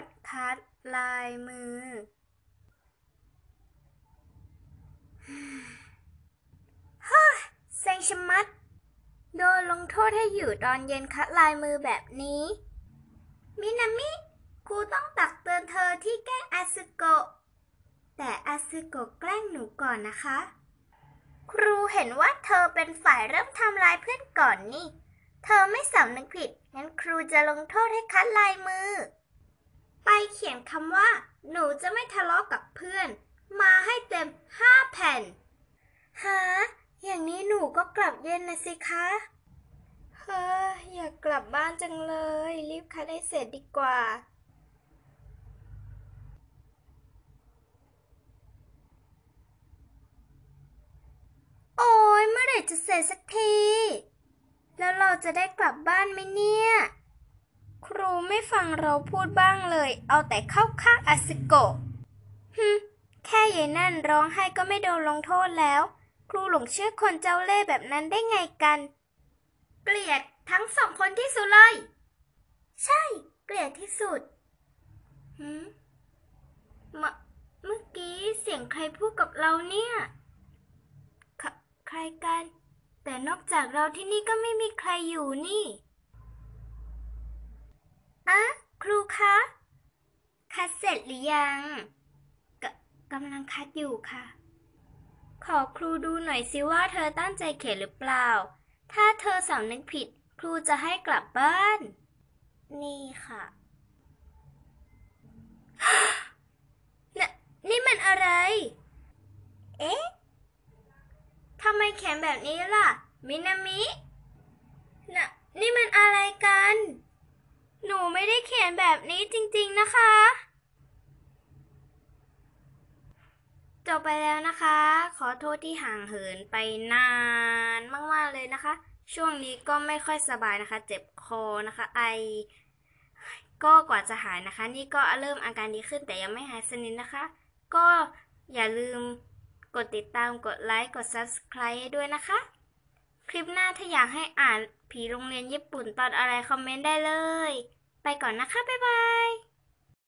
ษคัดลายมือเฮ้ยเซ็งชะมัด โดนลงโทษให้อยู่ตอนเย็นคัดลายมือแบบนี้ มินามิครูต้องตักเตือนเธอที่แกล้งอาซึโกะ แต่อาซึโกะแกล้งหนูก่อนนะคะ ครูเห็นว่าเธอเป็นฝ่ายเริ่มทำลายเพื่อนก่อนนี่ เธอไม่สำนึกผิด งั้นครูจะลงโทษให้คัดลายมือ ไปเขียนคำว่า หนูจะไม่ทะเลาะกับเพื่อน มาให้เต็มห้าแผ่นฮะอย่างนี้หนูก็กลับเย็นนะสิคะ เฮ้ยอยากกลับบ้านจังเลย รีบคัดให้เสร็จดีกว่า โอ้ยเมื่อไหร่จะเสร็จสักที แล้วเราจะได้กลับบ้านไหมเนี่ย ครูไม่ฟังเราพูดบ้างเลย เอาแต่เข้าข้างอาซึโกะฮึแค่ยายนั่นร้องไห้ก็ไม่โดนลงโทษแล้ว ครูหลงเชื่อคนเจ้าเล่ห์แบบนั้นได้ไงกัน เกลียดทั้งสองคนที่สุดเลย ใช่ เกลียดที่สุดหืมเมื่อกี้เสียงใครพูดกับเราเนี่ยใครกัน แต่นอกจากเราที่นี่ก็ไม่มีใครอยู่นี่ อะครูคะ คัดเสร็จหรือยังกกำลังคัดอยู่ค่ะ ขอครูดูหน่อยสิว่าเธอตั้งใจเขียนหรือเปล่า ถ้าเธอสำนึกผิด ครูจะให้กลับบ้าน นี่ค่ะน่ะนี่มันอะไร เอ๊ะทำไมแขนแบบนี้ล่ะ มินามิน่ะนี่มันอะไรกัน หนูไม่ได้เขียนแบบนี้จริงๆนะคะ จบไปแล้วนะคะ ขอโทษที่ห่างเหินไปนานมากๆเลยนะคะ ช่วงนี้ก็ไม่ค่อยสบายนะคะ เจ็บคอนะคะ ไอ ก็กว่าจะหายนะคะ นี่ก็เริ่มอาการดีขึ้นแต่ยังไม่หายสนิทนะคะ ก็อย่าลืมกดติดตามกดไลค์กด subscribe ให้ด้วยนะคะ คลิปหน้าถ้าอยากให้อ่านผีโรงเรียนญี่ปุ่นตอนอะไรคอมเมนต์ได้เลย ไปก่อนนะคะ บ๊ายบาย